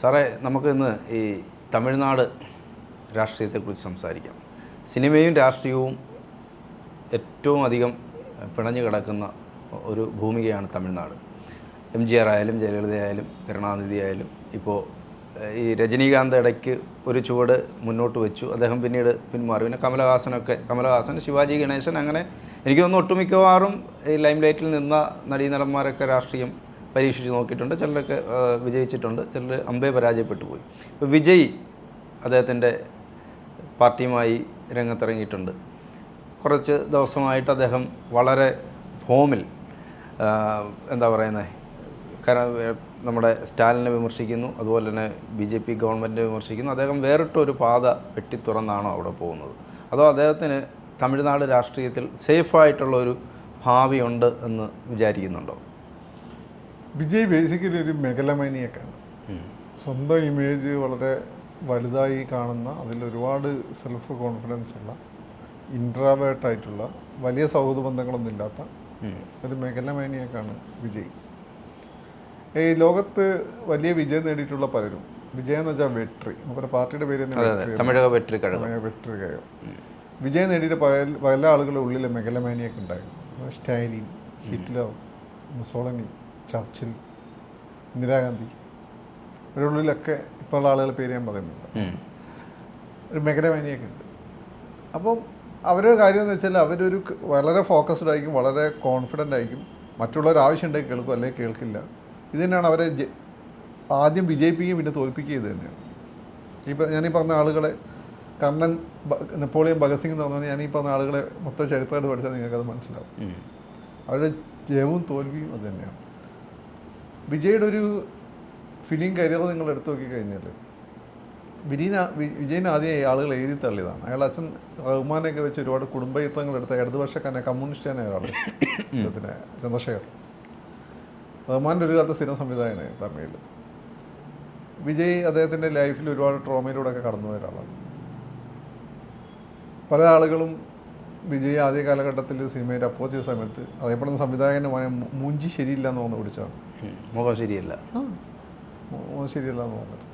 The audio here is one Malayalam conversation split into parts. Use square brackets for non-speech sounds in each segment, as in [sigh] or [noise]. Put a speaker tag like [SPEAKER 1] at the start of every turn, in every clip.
[SPEAKER 1] സാറേ നമുക്ക് ഇന്ന് ഈ തമിഴ്നാട് രാഷ്ട്രീയത്തെക്കുറിച്ച് സംസാരിക്കാം. സിനിമയും രാഷ്ട്രീയവും ഏറ്റവും അധികം പിണഞ്ഞു കിടക്കുന്ന ഒരു ഭൂമികയാണ് തമിഴ്നാട്. എം ജി ആർ ആയാലും ജയലളിത ആയാലും കരുണാനിധി ആയാലും ഇപ്പോൾ ഈ രജനീകാന്ത് ഇടയ്ക്ക് ഒരു ചുവട് മുന്നോട്ട് വെച്ചു. അദ്ദേഹം പിന്നീട് പിന്മാറി. പിന്നെ കമലഹാസനൊക്കെ കമലഹാസൻ ശിവാജി ഗണേശൻ അങ്ങനെ എനിക്ക് തോന്നുന്നു ഒട്ടുമിക്കവാറും ഈ ലൈം ലൈറ്റിൽ നിന്ന നടീനടന്മാരൊക്കെ രാഷ്ട്രീയം പരീക്ഷിച്ച് നോക്കിയിട്ടുണ്ട്. ചിലരൊക്കെ വിജയിച്ചിട്ടുണ്ട്. ചിലർ അമ്പേ പരാജയപ്പെട്ടു പോയി. ഇപ്പോൾ വിജയ് അദ്ദേഹത്തിന്റെ പാർട്ടിയുമായി രംഗത്തിറങ്ങിയിട്ടുണ്ട്. കുറച്ച് ദിവസമായിട്ട് അദ്ദേഹം വളരെ ഫോമിൽ എന്താ പറയുന്നത് നമ്മുടെ സ്റ്റാലിനെ വിമർശിക്കുന്നു. അതുപോലെ തന്നെ ബി ജെ പി ഗവൺമെന്റിനെ വിമർശിക്കുന്നു. അദ്ദേഹം വേറിട്ടൊരു പാത വെട്ടിത്തുറന്നാണോ അവിടെ പോകുന്നത്? അതോ അദ്ദേഹത്തിന് തമിഴ്നാട് രാഷ്ട്രീയത്തിൽ സേഫായിട്ടുള്ള ഒരു ഭാവിയുണ്ട് എന്ന് വിചാരിക്കുന്നുണ്ടോ?
[SPEAKER 2] വിജയ് ബേസിക്കലി ഒരു മെഗലമാനിയൊക്കെയാണ് സ്വന്തം ഇമേജ് വളരെ വലുതായി കാണുന്ന അതിൽ ഒരുപാട് സെൽഫ് കോൺഫിഡൻസ് ഉള്ള ഇൻട്രാവേർട്ടായിട്ടുള്ള വലിയ സൗഹൃദ ബന്ധങ്ങളൊന്നും ഇല്ലാത്ത ഒരു മെഗലമാനിയൊക്കെയാണ് വിജയ്. ഈ ലോകത്ത് വലിയ വിജയം നേടിയിട്ടുള്ള പലരും വിജയം എന്ന് വെച്ചാൽ വെട്രി നമ്മുടെ പാർട്ടിയുടെ പേര് വെട്രി
[SPEAKER 1] തമിഴക.
[SPEAKER 2] വെട്രി കയോ വിജയം നേടിയിട്ട് പല പല ആളുകളുടെ ഉള്ളിൽ മെഗലമാനിയൊക്കെ ഉണ്ടായിരുന്നു. Stalin Hitler Mussolini Churchill Indira Gandhi ഇവരുടെ ഉള്ളിലൊക്കെ ഇപ്പോൾ ഉള്ള ആളുകളുടെ പേര് ഞാൻ പറയുന്നില്ല. ഒരു മേഖലമേനിയൊക്കെ ഉണ്ട്. അപ്പം അവരുടെ കാര്യം എന്ന് വെച്ചാൽ അവരൊരു വളരെ ഫോക്കസ്ഡ് ആയിരിക്കും വളരെ കോൺഫിഡന്റ് ആയിരിക്കും. മറ്റുള്ളവർ ആവശ്യമുണ്ടെങ്കിൽ കേൾക്കും അല്ലെങ്കിൽ കേൾക്കില്ല. ഇത് തന്നെയാണ് അവരെ ആദ്യം വിജയിപ്പിക്കുകയും പിന്നെ തോൽപ്പിക്കുകയും ഇത് തന്നെയാണ്. ഇപ്പം ഞാനീ പറഞ്ഞ ആളുകളെ കർണൻ നെപ്പോളിയൻ ഭഗത് സിംഗ് എന്ന് പറഞ്ഞാൽ ഈ പറഞ്ഞ ആളുകളെ മൊത്തം ചരിത്രമായിട്ട് പഠിച്ചാൽ നിങ്ങൾക്കത് മനസ്സിലാവും. അവരുടെ ജയവും തോൽവിയും അത് തന്നെയാണ്. വിജയുടെ ഒരു ഫിലിം കരിയർ നിങ്ങൾ എടുത്തു നോക്കിക്കഴിഞ്ഞാൽ വിജയന വിജയൻ ആദ്യം ആളുകൾ എഴുതി തള്ളിയതാണ്. അയാൾ അച്ഛൻ റഹ്മാനെയൊക്കെ വെച്ച് ഒരുപാട് കുടുംബയുദ്ധങ്ങൾ എടുത്ത ഇടതുപക്ഷക്കാരനെ കമ്മ്യൂണിസ്റ്റായ ഒരാൾ അദ്ദേഹത്തിന് ചന്ദ്രശേഖർ. റഹ്മാന്റെ ഒരു കാലത്ത് സിനിമ സംവിധായകനായി തമിഴിൽ. വിജയ് അദ്ദേഹത്തിന്റെ ലൈഫിൽ ഒരുപാട് ട്രോമയിലൂടെയൊക്കെ കടന്നു പോയ ഒരാളാണ്. പല ആളുകളും വിജയ് ആദ്യ കാലഘട്ടത്തിൽ സിനിമയിൽ അപ്രോച്ച് ചെയ്ത സമയത്ത് അറിയപ്പെടുന്ന സംവിധായകനുമായ മൂഞ്ചി ശരിയില്ല എന്ന് പറഞ്ഞ് പിടിച്ചാണ്
[SPEAKER 1] ഉം. മുഖം ശരിയല്ല.
[SPEAKER 2] മുഖം ശരിയല്ല എന്ന് പറഞ്ഞിട്ട്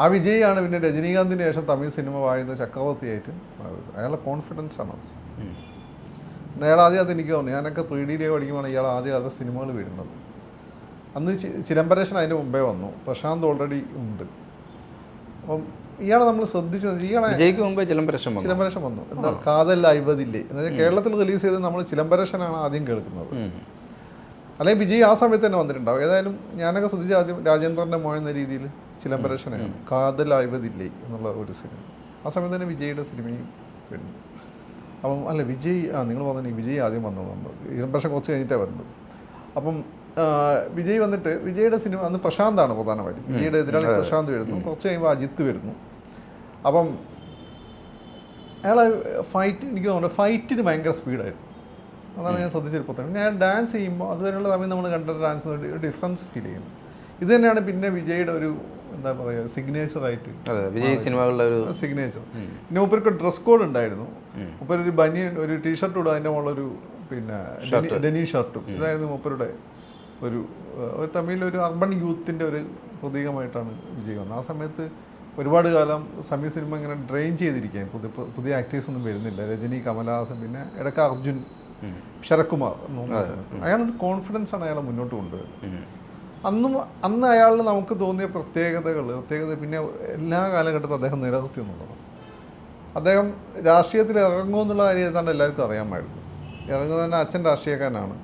[SPEAKER 2] ആ വിജയാണ് പിന്നെ രജനീകാന്തിന് ശേഷം തമിഴ് സിനിമ വാഴുന്ന ചക്രവർത്തിയായിട്ട് മാറിയത്. അയാളുടെ കോൺഫിഡൻസ് ആണ്. അയാൾ ആദ്യം അത് എനിക്ക് തോന്നി. ഞാനൊക്കെ പ്രീ ഡി പഠിക്കുമ്പോൾ ഇയാൾ ആദ്യം അത് സിനിമകൾ വരുന്നത് അന്ന് ചിദംബരേഷൻ അതിന് മുമ്പേ വന്നു. പ്രശാന്ത് ഓൾറെഡി ഉണ്ട്. അപ്പം ഇയാളെ നമ്മൾ ശ്രദ്ധിച്ചു ഇയാളെ
[SPEAKER 1] വിജയ്ക്ക് മുമ്പേ ചിലമ്പരശം വന്നു.
[SPEAKER 2] ചിലംബരേഷൻ വന്നു. എന്താ കാതൽ അഴിവതില്ലേ എന്നുവെച്ചാൽ കേരളത്തിൽ റിലീസ് ചെയ്ത് നമ്മൾ ചിലംബരേഷനാണ് ആദ്യം കേൾക്കുന്നത്. അല്ലെങ്കിൽ വിജയ് ആ സമയത്ത് തന്നെ വന്നിട്ടുണ്ടാവും. ഏതായാലും ഞാനൊക്കെ ശ്രദ്ധിച്ച ആദ്യം രാജേന്ദ്രന്റെ മോൻ എന്ന രീതിയിൽ ചിലംബരേഷനാണ് കാതൽ അഴിവതില്ലേ എന്നുള്ള ഒരു സിനിമ. ആ സമയത്ത് തന്നെ വിജയുടെ സിനിമയും വരുന്നു. അപ്പം അല്ല വിജയ് ആ നിങ്ങൾ വന്നിട്ട് വിജയ് ആദ്യം വന്നു നമ്മൾ ചിലംബരേഷൻ കുറച്ച് കഴിഞ്ഞിട്ടാണ് വരുന്നത് അപ്പം വിജയ് വന്നിട്ട് വിജയുടെ സിനിമ അന്ന് പ്രശാന്താണ് പ്രധാനമായിട്ടും. വിജയുടെ എതിരാളി പ്രശാന്ത് വരുന്നു. കുറച്ച് കഴിയുമ്പോൾ അജിത്ത് വരുന്നു. അപ്പം അയാളെ ഫൈറ്റ് എനിക്ക് തോന്നുന്നു. ഫൈറ്റിന് ഭയങ്കര സ്പീഡായിരുന്നു. അതാണ് ഞാൻ ശ്രദ്ധിച്ചിപ്പോൾ പിന്നെ ഞാൻ ഡാൻസ് ചെയ്യുമ്പോൾ അതുവരെയുള്ള സമയം നമ്മൾ കണ്ട ഡാൻസ് ഒരു ഡിഫറൻസ് ഫീൽ ചെയ്യുന്നു. ഇത് തന്നെയാണ് പിന്നെ വിജയുടെ ഒരു എന്താ പറയുക സിഗ്നേച്ചർ
[SPEAKER 1] ആയിട്ട് വിജയ് സിനിമകളുടെ ഒരു
[SPEAKER 2] സിഗ്നേച്ചർ പിന്നെ ഉപ്പർക്ക് ഡ്രസ് കോഡ് ഉണ്ടായിരുന്നു. ഒരു ബനിയൻ ഒരു ടീഷർട്ട് ഇടും അതിന്റെ മുകളിലൊരു പിന്നെ ഡെനി- ഷർട്ടും ഇതായിരുന്നു മൂപ്പരുടെ ഒരു ഒരു തമിഴിൽ ഒരു തമിഴിലൊരു അർബൻ യൂത്തിന്റെ ഒരു പ്രതീകമായിട്ടാണ് വിജയ് വന്നത്. ആ സമയത്ത് ഒരുപാട് കാലം സമീ സിനിമ ഇങ്ങനെ ഡ്രെയിൻ ചെയ്തിരിക്കുകയാണ്. പുതിയ പുതിയ ആക്ടേഴ്സ് ഒന്നും വരുന്നില്ല. രജനി കമലഹാസൻ പിന്നെ ഇടയ്ക്ക് അർജുൻ ശരത്കുമാർ അയാൾ അയാളുടെ കോൺഫിഡൻസ് ആണ് അയാളെ മുന്നോട്ട് കൊണ്ടുവരുന്നത്. അന്നും അന്ന് അയാളിൽ നമുക്ക് തോന്നിയ പ്രത്യേകതകൾ പ്രത്യേകത പിന്നെ എല്ലാ കാലഘട്ടത്തിലും അദ്ദേഹം നിലനിർത്തി എന്നുള്ളതാണ്. അദ്ദേഹം രാഷ്ട്രീയത്തിൽ ഇറങ്ങുമോ എന്നുള്ള കാര്യം ഏതാണ്ട് എല്ലാവർക്കും അറിയാമായിരുന്നു. ഇറങ്ങുന്നത് തന്നെ അച്ഛൻ രാഷ്ട്രീയക്കാരനാണ്.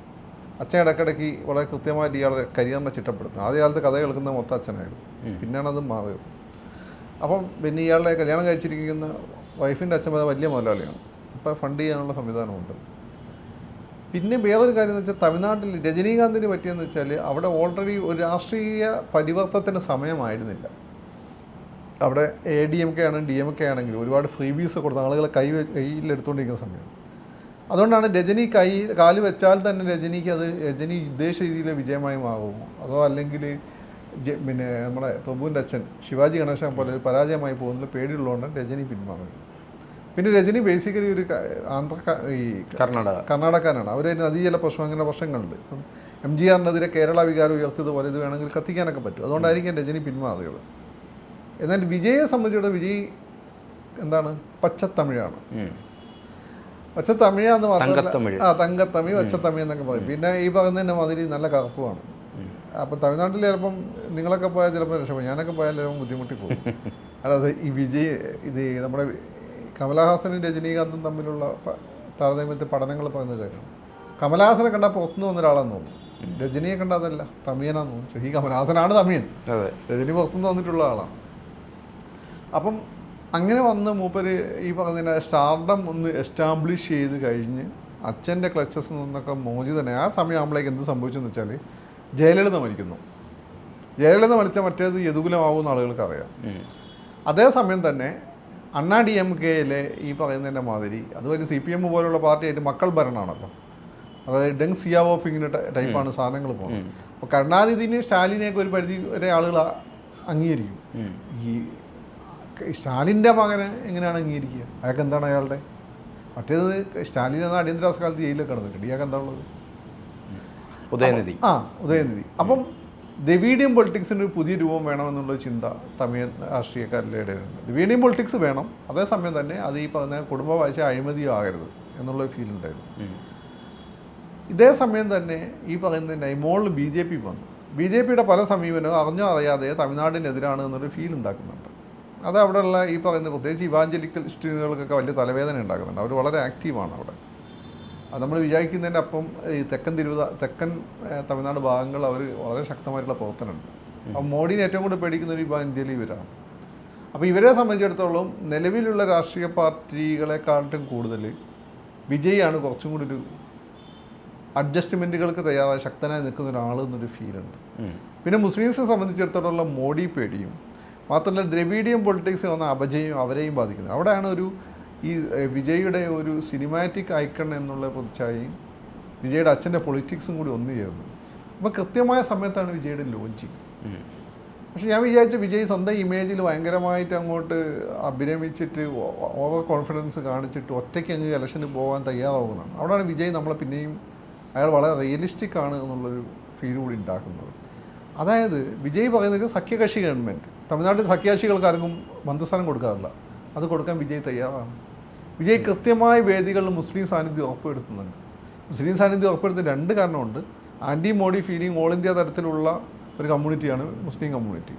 [SPEAKER 2] അച്ഛൻ ഇടയ്ക്കിടയ്ക്ക് വളരെ കൃത്യമായിട്ട് ഇയാളുടെ കരിയറിനെ ചിട്ടപ്പെടുത്തുന്നത് ആദ്യ കാലത്ത് കഥ കേൾക്കുന്ന മൊത്തം അച്ഛനായിരുന്നു. പിന്നെയാണ് അത് മാറിയത്. അപ്പം പിന്നെ ഇയാളുടെ കല്യാണം കഴിച്ചിരിക്കുന്ന വൈഫിന്റെ അച്ഛൻ വലിയ മുതലാളിയാണ്. ഇപ്പോൾ ഫണ്ട് ചെയ്യാനുള്ള സംവിധാനമുണ്ട്. പിന്നെ വേറൊരു കാര്യം എന്ന് വെച്ചാൽ തമിഴ്നാട്ടിൽ രജനീകാന്തിന് പറ്റിയെന്ന് വെച്ചാൽ അവിടെ ഓൾറെഡി ഒരു രാഷ്ട്രീയ പരിവർത്തനത്തിന് സമയമായിരുന്നില്ല. അവിടെ എ ഡി എം കെ ആണെങ്കിലും ഡി എം കെ ആണെങ്കിലും ഒരുപാട് ഫ്രീ ബീസ് കൊടുത്ത ആളുകളെ കൈ കയ്യിലെടുത്തുകൊണ്ടിരിക്കുന്ന സമയം. അതുകൊണ്ടാണ് രജനി കൈ കാൽ വെച്ചാൽ തന്നെ രജനിക്ക് അത് രജനി ഉദ്ദേശ രീതിയിലെ വിജയമായി മാറുമോ? അതോ അല്ലെങ്കിൽ പിന്നെ നമ്മുടെ പ്രഭുവിന്റെ അച്ഛൻ ശിവാജി ഗണേശൻ പോലെ ഒരു പരാജയമായി പോകുന്നതിൽ പേടിയുള്ളതുകൊണ്ട് രജനി പിന്മാറുന്നത് പിന്നെ രജനി ബേസിക്കലി ഒരു ആന്ധ്ര ഈ
[SPEAKER 1] കർണാടക.
[SPEAKER 2] കർണാടകക്കാരാണ് അവർ നദീജല പ്രശ്നം അങ്ങനെ പ്രശ്നങ്ങളുണ്ട്. ഇപ്പം എം ജി ആറിനെതിരെ കേരള വികാരം ഉയർത്തിയതുപോലെ ഇത് വേണമെങ്കിൽ കത്തിക്കാനൊക്കെ പറ്റും. അതുകൊണ്ടായിരിക്കും രജനി പിന്മാറിയത്. എന്നാൽ വിജയെ സംബന്ധിച്ചിടത്തോളം വിജയ് എന്താണ്? പച്ചത്തമിഴാണ്. പച്ചത്തമിഴാന്ന് മാത്രമല്ല. ആ തങ്കത്തമിഴ് പച്ചത്തമിഴ് എന്നൊക്കെ പറയും. പിന്നെ ഈ പറയുന്നതിന്റെ മാതിരി നല്ല കറുപ്പുമാണ്. അപ്പം തമിഴ്നാട്ടിൽ ചിലപ്പം നിങ്ങളൊക്കെ പോയാൽ ചിലപ്പോൾ രക്ഷപ്പെടും. ഞാനൊക്കെ പോയാൽ ചിലപ്പോൾ ബുദ്ധിമുട്ടി പോകും [laughs] അതായത് ഈ വിജയ് ഇത് നമ്മുടെ കമലഹാസനും രജനീകാന്തും തമ്മിലുള്ള താരതമ്യത്തിൽ പഠനങ്ങൾ പറയുന്ന കാര്യമാണ് കമലഹാസനെ കണ്ടാൽ ഒത്തു വന്ന ഒരാളാന്ന് തോന്നുന്നു. രജനിയെ കണ്ടതല്ല തമിയനാന്ന് തോന്നുന്നു. ശരി കമലഹാസനാണ് തമിയൻ രജനി പുറത്തുനിന്ന് വന്നിട്ടുള്ള ആളാണ്. അപ്പം അങ്ങനെ വന്ന് മൂപ്പര് ഈ പറഞ്ഞ സ്റ്റാർഡം ഒന്ന് എസ്റ്റാബ്ലിഷ് ചെയ്ത് കഴിഞ്ഞ് അച്ഛന്റെ ക്ലച്ചസ് നിന്നൊക്കെ മോചിതനെ ആ സമയം ആകുമ്പോഴേക്ക് എന്ത് സംഭവിച്ചെന്ന് വെച്ചാൽ ജയലളിത മരിക്കുന്നു. ജയലളിത മരിച്ച മറ്റേത് യദുകുലമാവുന്ന ആളുകൾക്ക് അറിയാം. അതേസമയം തന്നെ അണ്ണാ ഡി എം കെയിലെ ഈ പറയുന്നതിന്റെ മാതിരി അതുപോലെ സി പി എം പോലുള്ള പാർട്ടിയായിട്ട് മക്കൾ ഭരണമാണല്ലോ അതായത് ഡെങ് സിയാവോപ്പിങ്ങിന്റെ ടൈപ്പാണ് സാധനങ്ങൾ പോകുന്നത്. അപ്പോൾ കരുണാനിധിനെ സ്റ്റാലിനെയൊക്കെ ഒരു പരിധി വരെ ആളുകൾ അംഗീകരിക്കും. ഈ സ്റ്റാലിന്റെ മകനെ എങ്ങനെയാണ് അംഗീകരിക്കുക? അയാൾക്ക് എന്താണ് അയാളുടെ? മറ്റേത് സ്റ്റാലിൻ എന്ന അടിയന്തരാവസ്ഥ കാലത്ത് ജയിലിലൊക്കെ കിടന്നിട്ടുണ്ട്. ഇയാൾക്ക് എന്താ ഉള്ളത്?
[SPEAKER 1] ഉദയനിധി.
[SPEAKER 2] ആ ഉദയനിധി. അപ്പം ദ്രവീഡിയം പൊളിറ്റിക്സിന് ഒരു പുതിയ രൂപം വേണമെന്നുള്ള ചിന്ത തമിഴ് രാഷ്ട്രീയക്കാരുടെ ഇടയിലുണ്ട്. ദ്രവീഡിയം പൊളിറ്റിക്സ് വേണം. അതേസമയം തന്നെ അത് ഈ പറഞ്ഞ കുടുംബ വായിച്ച അഴിമതിയോ ആകരുത് എന്നുള്ള ഫീൽ ഉണ്ടായിരുന്നു. ഇതേ സമയം തന്നെ ഈ പറയുന്ന മോളിൽ ബി ജെ പി വന്നു. ബി ജെ പിയുടെ പല സമീപനവും അറിഞ്ഞോ അറിയാതെ തമിഴ്നാടിനെതിരാണ് എന്നൊരു ഫീൽ ഉണ്ടാക്കുന്നുണ്ട്. അത് അവിടെയുള്ള ഈ പറയുന്ന പ്രത്യേകിച്ച് ഇവാഞ്ചലിക്കൽ ഇവാഞ്ചലിക്കലിസ്റ്റുകൾക്കൊക്കെ വലിയ തലവേദന ഉണ്ടാക്കുന്നുണ്ട്. അവർ വളരെ ആക്റ്റീവാണ് അവിടെ. നമ്മൾ വിചാരിക്കുന്നതിന്റെ അപ്പം ഈ തെക്കൻ തിരുവിത തെക്കൻ തമിഴ്നാട് ഭാഗങ്ങൾ അവർ വളരെ ശക്തമായിട്ടുള്ള പ്രവർത്തനമുണ്ട്. അപ്പം മോഡിനെ ഏറ്റവും കൂടുതൽ പേടിക്കുന്ന ഒരു വിഭാഗം ഇന്ത്യയിൽ ഇവരാണ്. അപ്പോൾ ഇവരെ സംബന്ധിച്ചിടത്തോളം നിലവിലുള്ള രാഷ്ട്രീയ പാർട്ടികളെക്കാട്ടും കൂടുതൽ വിജയാണ് കുറച്ചും കൂടി ഒരു അഡ്ജസ്റ്റ്മെന്റുകൾക്ക് തയ്യാറായി ശക്തനായി നിൽക്കുന്ന ഒരാൾ എന്നൊരു ഫീലുണ്ട്. പിന്നെ മുസ്ലിംസിനെ സംബന്ധിച്ചിടത്തോളം മോഡി പേടിയും മാത്രമല്ല ദ്രവീഡിയം പൊളിറ്റിക്സ് വന്ന അപജയം അവരെയും ബാധിക്കുന്നത് അവിടെയാണ് ഒരു ഈ വിജയുടെ ഒരു സിനിമാറ്റിക് ഐക്കൺ എന്നുള്ള പ്രതിച്ഛായയും വിജയുടെ അച്ഛന്റെ പൊളിറ്റിക്സും കൂടി ഒന്നു ചേർന്നു. അപ്പോൾ കൃത്യമായ സമയത്താണ് വിജയുടെ ലോഞ്ചിങ് പക്ഷെ ഞാൻ വിചാരിച്ച വിജയ് സ്വന്തം ഇമേജിൽ ഭയങ്കരമായിട്ട് അങ്ങോട്ട് അഭിനമിച്ചിട്ട് ഓവർ കോൺഫിഡൻസ് കാണിച്ചിട്ട് ഒറ്റയ്ക്ക് അങ്ങ് ഇലക്ഷന് പോകാൻ തയ്യാറാവുന്നതാണ്. അവിടെയാണ് വിജയ് നമ്മളെ പിന്നെയും അയാൾ വളരെ റിയലിസ്റ്റിക് ആണ് എന്നുള്ളൊരു ഫീൽ കൂടി ഉണ്ടാക്കുന്നത്. അതായത് വിജയ് പറയുന്നത് സഖ്യകക്ഷി ഗവൺമെന്റ്. തമിഴ്നാട്ടിൽ സഖ്യകക്ഷികൾക്ക് ആർക്കും മന്ത്രിസ്ഥാനം കൊടുക്കാറില്ല. അത് കൊടുക്കാൻ വിജയ് തയ്യാറാണ്. വിജയ് കൃത്യമായ വേദികളിൽ മുസ്ലിം സാന്നിധ്യം ഉറപ്പുവരുത്തുന്നുണ്ട്. മുസ്ലിം സാന്നിധ്യം ഉറപ്പുവരുത്തുന്ന രണ്ട് കാരണമുണ്ട്. Anti Modi feeling all India തരത്തിലുള്ള ഒരു കമ്മ്യൂണിറ്റിയാണ് മുസ്ലിം കമ്മ്യൂണിറ്റി.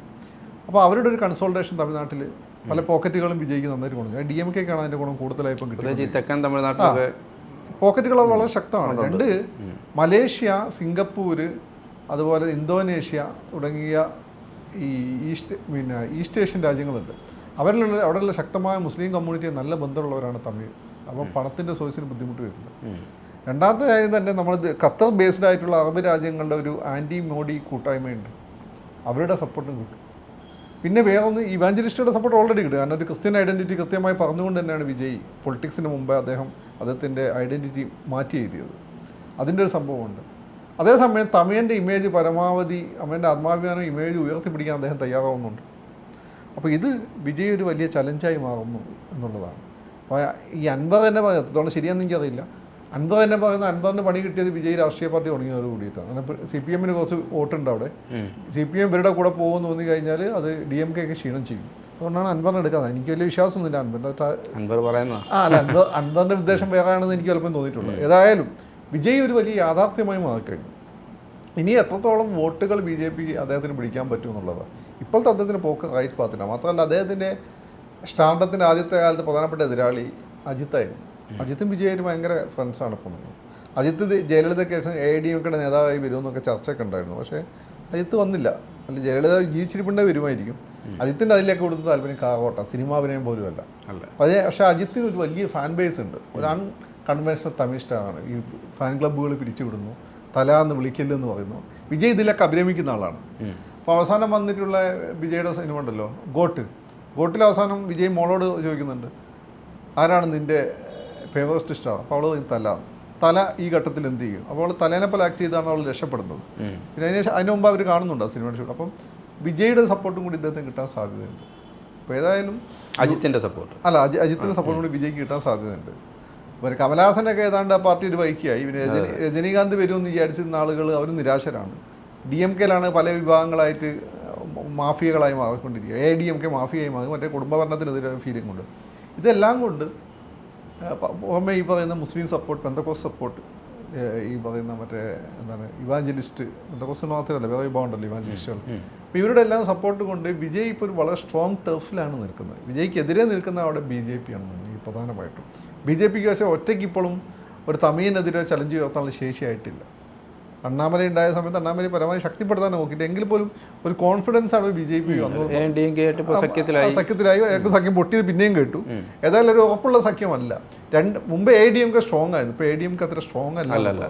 [SPEAKER 2] അപ്പോൾ അവരുടെ ഒരു കൺസോൾട്ടേഷൻ തമിഴ്നാട്ടിൽ പല പോക്കറ്റുകളും വിജയിക്ക് നന്നായിട്ട് ഗുണം ഡി എം കെക്കാണ് അതിന്റെ ഗുണം കൂടുതലായി ഇപ്പം കിട്ടുന്നത് പോക്കറ്റുകൾ വളരെ ശക്തമാണ്. രണ്ട് മലേഷ്യ സിംഗപ്പൂർ അതുപോലെ ഇന്തോനേഷ്യ തുടങ്ങിയ ഈ ഈസ്റ്റ് പിന്നെ ഈസ്റ്റ് ഏഷ്യൻ രാജ്യങ്ങളുണ്ട്. അവരിലുള്ള അവിടെയുള്ള ശക്തമായ മുസ്ലിം കമ്മ്യൂണിറ്റി നല്ല ബന്ധമുള്ളവരാണ് തമിഴ്. അപ്പോൾ പണത്തിന്റെ സോഴ്സിന് ബുദ്ധിമുട്ട് വരില്ല. രണ്ടാമത്തെ കാര്യം തന്നെ നമ്മൾ ഖത്തർ ബേസ്ഡ് ആയിട്ടുള്ള അറബ് രാജ്യങ്ങളുടെ ഒരു ആന്റി മോഡി കൂട്ടായ്മയുണ്ട്. അവരുടെ സപ്പോർട്ടും കിട്ടും. പിന്നെ വേറെ ഒന്ന് ഇവാഞ്ചലിസ്റ്റുകളുടെ സപ്പോർട്ട് ഓൾറെഡി കിട്ടും. കാരണം ഒരു ക്രിസ്ത്യൻ ഐഡന്റിറ്റി കൃത്യമായി പറഞ്ഞുകൊണ്ട് തന്നെയാണ് വിജയ് പൊളിറ്റിക്സിന് മുമ്പേ അദ്ദേഹം അദ്ദേഹത്തിന്റെ ഐഡന്റിറ്റി മാറ്റി എഴുതിയത്. അതിന്റെ ഒരു സംഭവമുണ്ട്. അതേസമയം തമിഴന്റെ ഇമേജ് പരമാവധി അവന്റെ ആത്മാഭിമാനം ഇമേജ് ഉയർത്തിപ്പിടിക്കാൻ അദ്ദേഹം തയ്യാറാവുന്നുണ്ട്. അപ്പോൾ ഇത് വിജയ് ഒരു വലിയ ചലഞ്ചായി മാറുന്നു എന്നുള്ളതാണ്. അപ്പോൾ ഈ അൻവർ തന്നെ പറയുന്നത് എത്രത്തോളം ശരിയാണെന്ന് എനിക്കറിയില്ല. അൻവർ തന്നെ പറയുന്ന അൻവറിന് പണി കിട്ടിയത് വിജയ് രാഷ്ട്രീയ പാർട്ടി തുടങ്ങിയതോട് കൂടിയിട്ടാണ്. അങ്ങനെ സി പി എമ്മിന് കുറച്ച് വോട്ടുണ്ട് അവിടെ. സി പി എം ഇവരുടെ കൂടെ പോകുമെന്ന് തോന്നി കഴിഞ്ഞാൽ അത് ഡി എം കെ ഒക്കെ ക്ഷീണം ചെയ്യും. അതുകൊണ്ടാണ് അൻവറിനെ എടുക്കാതെ. എനിക്ക് വലിയ വിശ്വാസമൊന്നുമില്ല. അൻവറിന്റെ
[SPEAKER 1] അൻവർ പറയുന്ന
[SPEAKER 2] ആ അല്ല അൻവർ അൻവറിന്റെ ഉദ്ദേശം വേറെയാണെന്ന് എനിക്ക് ചിലപ്പോൾ തോന്നിയിട്ടുണ്ട്. ഏതായാലും വിജയ് ഒരു വലിയ യാഥാർത്ഥ്യമായി മാറിക്കഴിഞ്ഞു. ഇനി എത്രത്തോളം വോട്ടുകൾ ബി ജെ പി അദ്ദേഹത്തിന് പിടിക്കാൻ പറ്റും എന്നുള്ളതാണ് ഇപ്പോഴത്തെ അദ്ദേഹത്തിന് പോക്ക് റൈറ്റ് പാത്തില്ല. മാത്രമല്ല അദ്ദേഹത്തിന്റെ സ്റ്റാർഡത്തിന്റെ ആദ്യത്തെ കാലത്ത് പ്രധാനപ്പെട്ട എതിരാളി അജിത്തായിരുന്നു അജിത്തും വിജയനും ഭയങ്കര ഫ്രണ്ട്സാണ് ഇപ്പം. അജിത്ത് ജയലളിത കേസിന് എ ഡി എംകെയുടെ നേതാവായി വരുമെന്നൊക്കെ ചർച്ചയൊക്കെ ഉണ്ടായിരുന്നു. പക്ഷേ അജിത്ത് വന്നില്ല. അല്ല ജയലളിത ജീവിച്ചിരിപ്പുണ്ടേ വരുമായിരിക്കും അജിത്തിന്റെ അതിലേക്ക് കൊടുത്ത താല്പര്യം കാവോട്ട സിനിമാഭിനയം പോലും അല്ല. പക്ഷേ പക്ഷേ അജിത്തിന് ഒരു വലിയ ഫാൻ ബേസ് ഉണ്ട്. ഒരു അൺ കൺവെൻഷണൽ തമിഴ് സ്റ്റാറാണ് ഈ ഫാൻ ക്ലബ്ബുകൾ പിരിച്ചുവിടുന്നു തല എന്ന് വിളിക്കില്ലെന്ന് പറയുന്നു. വിജയ് ഇതിലൊക്കെ അഭിരമിക്കുന്ന ആളാണ്. അപ്പോൾ അവസാനം വന്നിട്ടുള്ള വിജയുടെ സിനിമ ഉണ്ടല്ലോ ഗോട്ട്. ഗോട്ടിൽ അവസാനം വിജയ് മോളോട് ചോദിക്കുന്നുണ്ട് ആരാണ് നിന്റെ ഫേവറസ്റ്റ് സ്റ്റാർ അപ്പോൾ അവൾ തല. തല ഈ ഘട്ടത്തിൽ എന്ത് ചെയ്യും? അപ്പോൾ അവൾ തലേനെ പോലെ ആക്ട് ചെയ്താണ് അവൾ രക്ഷപ്പെടുന്നത്. പിന്നെ അതിന് ശേഷം- അതിന് മുമ്പ് അവർ കാണുന്നുണ്ട് ആ സിനിമയുടെ ഷൂട്ട് അപ്പം വിജയുടെ സപ്പോർട്ടും കൂടി ഇദ്ദേഹത്തിന് കിട്ടാൻ സാധ്യതയുണ്ട്. അപ്പോൾ ഏതായാലും
[SPEAKER 1] അജിത്തിന്റെ സപ്പോർട്ട്
[SPEAKER 2] അല്ല അജി അജിത്തിന്റെ സപ്പോർട്ടും കൂടി വിജയ്ക്ക് കിട്ടാൻ സാധ്യതയുണ്ട്. പിന്നെ കമലഹാസനൊക്കെ ഏതാണ്ട് ആ പാർട്ടി ഒരു വൈക്കിയായി പിന്നെ രജനി രജനീകാന്ത് വരുമെന്ന് വിചാരിച്ചിരുന്ന ആളുകൾ അവർ നിരാശരാണ്. ഡി എം കെയിലാണ് പല വിഭാഗങ്ങളായിട്ട് മാഫിയകളായി മാറിക്കൊണ്ടിരിക്കുക. എ ഡി എം കെ മാഫിയായി മാറി. മറ്റേ കുടുംബഭരണത്തിനെതിരെ ഫീലിംഗ് കൊണ്ട് ഇതെല്ലാം കൊണ്ട് പുറമെ ഈ പറയുന്ന മുസ്ലിം സപ്പോർട്ട് പെന്തക്കോസ് സപ്പോർട്ട് ഈ പറയുന്ന മറ്റേ എന്താണ് ഇവാഞ്ചലിസ്റ്റ് പെന്തക്കോസ് മാത്രമല്ല വേറെ വിഭാഗമുണ്ടല്ലോ ഇവാഞ്ചലിസ്റ്റുകൾ അപ്പോൾ ഇവരുടെ എല്ലാം സപ്പോർട്ട് കൊണ്ട് വിജയ് ഇപ്പോൾ ഒരു വളരെ സ്ട്രോങ് ടർഫിലാണ് നിൽക്കുന്നത്. വിജയ്ക്കെതിരെ നിൽക്കുന്ന അവിടെ ബി ജെ പി ആണ് ഈ പ്രധാനമായിട്ടും. ബി ജെ പിക്ക് പക്ഷേ ഒറ്റയ്ക്ക് ഇപ്പോഴും ഒരു തമിഴിനെതിരെ ചലഞ്ച് ഉയർത്താനുള്ള ശേഷിയായിട്ടില്ല. അണ്ണാമല ഉണ്ടായ സമയത്ത് അണ്ണാമലൈ പരമാവധി ശക്തിപ്പെടുത്താൻ നോക്കിയിട്ട് എങ്കിൽ പോലും ഒരു കോൺഫിഡൻസ് ആണ് ബി ജെ പി വന്നത്.
[SPEAKER 1] സഖ്യത്തിലായി.
[SPEAKER 2] സഖ്യം പൊട്ടിയത് പിന്നെയും കേട്ടു. ഏതായാലും ഒരു ഉറപ്പുള്ള സഖ്യമല്ല. രണ്ട് മുമ്പ് A D M K strong ആയിരുന്നു. ഇപ്പോൾ എ ഡി എം കെ അത്ര സ്ട്രോങ് അല്ല.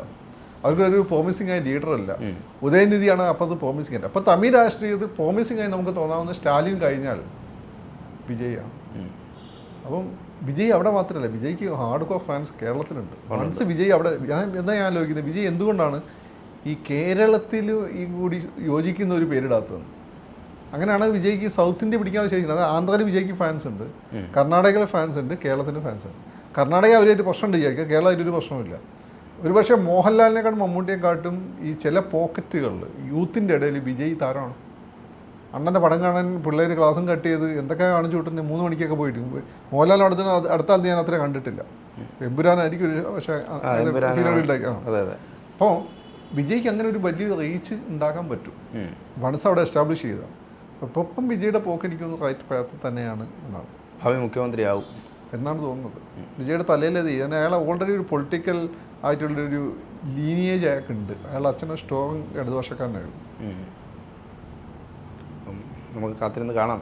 [SPEAKER 2] അവർക്കൊരു പ്രോമിസിംഗ് ആയ ലീഡർ അല്ല. ഉദയനിധിയാണ് അത് പ്രോമിസിംഗ് അല്ല അപ്പോൾ തമിഴ് രാഷ്ട്രീയത്തിൽ പ്രോമിസിംഗ് ആയി നമുക്ക് തോന്നാവുന്ന സ്റ്റാലിൻ കഴിഞ്ഞാൽ വിജയാണ്. അപ്പം വിജയ് അവിടെ മാത്രമല്ല വിജയ്ക്ക് ഹാർഡ് കോർ ഫാൻസ് കേരളത്തിലുണ്ട് വൺസ് വിജയ് അവിടെ ഞാൻ എന്താ ഞാൻ ആലോചിക്കുന്നത്? വിജയ് എന്തുകൊണ്ടാണ് ഈ കേരളത്തിൽ ഈ കൂടി യോജിക്കുന്ന ഒരു പേരിടാത്തത് അങ്ങനെയാണ് വിജയ്ക്ക് സൗത്ത് ഇന്ത്യ പിടിക്കാനുള്ള ശേഷി. അത് ആന്ധ്രയിൽ വിജയ്ക്ക് ഫാൻസ് ഉണ്ട്. കർണാടകയിലെ ഫാൻസ് ഉണ്ട് കേരളത്തിന്റെ ഫാൻസ് ഉണ്ട്. കർണാടക അവരായിട്ട് പ്രശ്നമുണ്ട് വിചാരിക്കുക. കേരളം അതിലൊരു പ്രശ്നമില്ല ഒരുപക്ഷെ മോഹൻലാലിനെക്കാട്ടും മമ്മൂട്ടിയെക്കാട്ടും ഈ ചില പോക്കറ്റുകളിൽ യൂത്തിന്റെ ഇടയിൽ വിജയ് താരമാണ്. അണ്ണന്റെ പടം കാണാൻ പിള്ളേർ ക്ലാസ്സും കട്ട് ചെയ്ത് എന്തൊക്കെ കാണിച്ചു വിട്ടുന്നത് മൂന്ന് മണിക്കൊക്കെ പോയിട്ട്. മോഹൻലാൽ അടുത്ത അടുത്ത ഞാൻ അത്ര കണ്ടിട്ടില്ല. എമ്പുരാനായിരിക്കും ഒരു പക്ഷേ അപ്പോൾ വിജയ്ക്ക് അങ്ങനെ ഒരു വലിയ റീച്ച് ഉണ്ടാക്കാൻ പറ്റും. വൺസ് അവിടെ എസ്റ്റാബ്ലിഷ് ചെയ്ത. അപ്പോൾ ഇപ്പം വിജയുടെ പോക്ക് എനിക്കൊന്ന് റൈറ്റ് പാത്ത് തന്നെയാണ് എന്നാണ്.
[SPEAKER 1] ഭാവി മുഖ്യമന്ത്രിയാവും.
[SPEAKER 2] എന്നാണ് തോന്നുന്നത്. വിജയുടെ തലയിലത് ഞാൻ അയാൾ ഓൾറെഡി ഒരു പൊളിറ്റിക്കൽ ആയിട്ടുള്ളൊരു ലീനിയേജ് അയാൾക്ക് ഉണ്ട്. അയാൾ അച്ഛനും സ്ട്രോങ് ഇടതുപക്ഷക്കാരനായിരുന്നു.
[SPEAKER 1] നമുക്ക് കാത്തിരുന്ന് കാണാം.